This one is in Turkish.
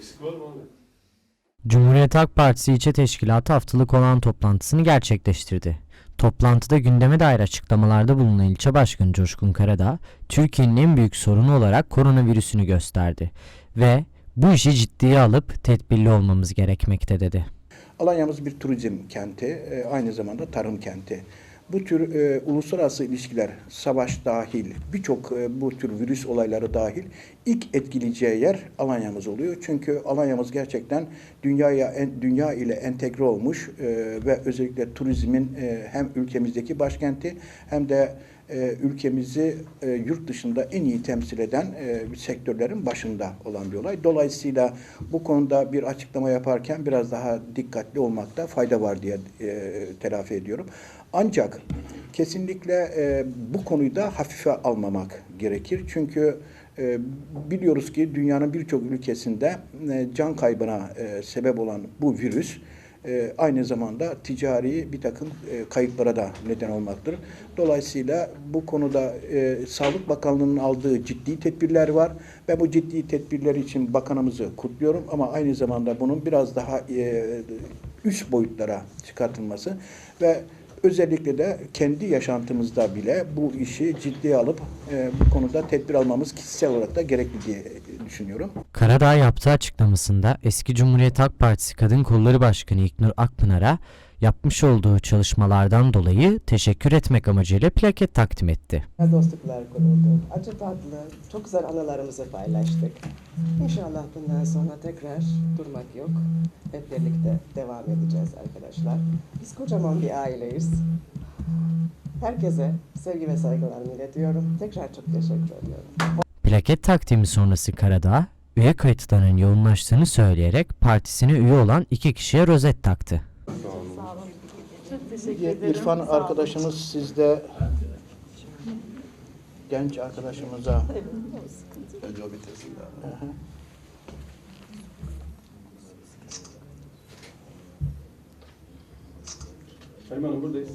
Eksik var mı abi? Cumhuriyet Halk Partisi İlçe Teşkilatı haftalık olan toplantısını gerçekleştirdi. Toplantıda gündeme dair açıklamalarda bulunan ilçe başkanı Coşkun Karadağ, Türkiye'nin en büyük sorunu olarak koronavirüsünü gösterdi ve bu işi ciddiye alıp tedbirli olmamız gerekmekte dedi. Alanya'mız bir turizm kenti, e, aynı zamanda tarım kenti. Bu tür e, uluslararası ilişkiler, savaş dahil, birçok e, bu tür virüs olayları dahil ilk etkileyeceği yer Alanya'mız oluyor. Çünkü Alanya'mız gerçekten dünyaya en, dünya ile entegre olmuş e, ve özellikle turizmin e, hem ülkemizdeki başkenti hem de e, ülkemizi e, yurt dışında en iyi temsil eden e, sektörlerin başında olan bir olay. Dolayısıyla bu konuda bir açıklama yaparken biraz daha dikkatli olmakta fayda var diye telafi ediyorum. Ancak kesinlikle bu konuyu da hafife almamak gerekir. Çünkü biliyoruz ki dünyanın birçok ülkesinde can kaybına sebep olan bu virüs e, aynı zamanda ticari bir takım e, kayıplara da neden olmaktır. Dolayısıyla bu konuda e, Sağlık Bakanlığı'nın aldığı ciddi tedbirler var. Ben bu ciddi tedbirler için bakanımızı kutluyorum ama aynı zamanda bunun biraz daha e, üst boyutlara çıkartılması ve özellikle de kendi yaşantımızda bile bu işi ciddiye alıp e, bu konuda tedbir almamız kişisel olarak da gerekli diye düşünüyorum. Karadağ yaptığı açıklamasında eski Cumhuriyet Halk Partisi Kadın Kolları Başkanı İknur Akpınar'a yapmış olduğu çalışmalardan dolayı teşekkür etmek amacıyla plaket takdim etti. Dostluklar kuruldu. Acı tatlı, çok güzel anılarımızı paylaştık. İnşallah bundan sonra tekrar durmak yok. Hep birlikte devam edeceğiz arkadaşlar. Biz kocaman bir aileyiz. Herkese sevgi ve saygılarımı iletiyorum. Tekrar çok teşekkür ediyorum. Plaket takdimi sonrası Karadağ, üye kayıtlarının yoğunlaştığını söyleyerek partisine üye olan iki kişiye rozet taktı. İrfan arkadaşımız sizde. Genç arkadaşımıza. Önce o bitirsin de. Sayın Hanım buradayız.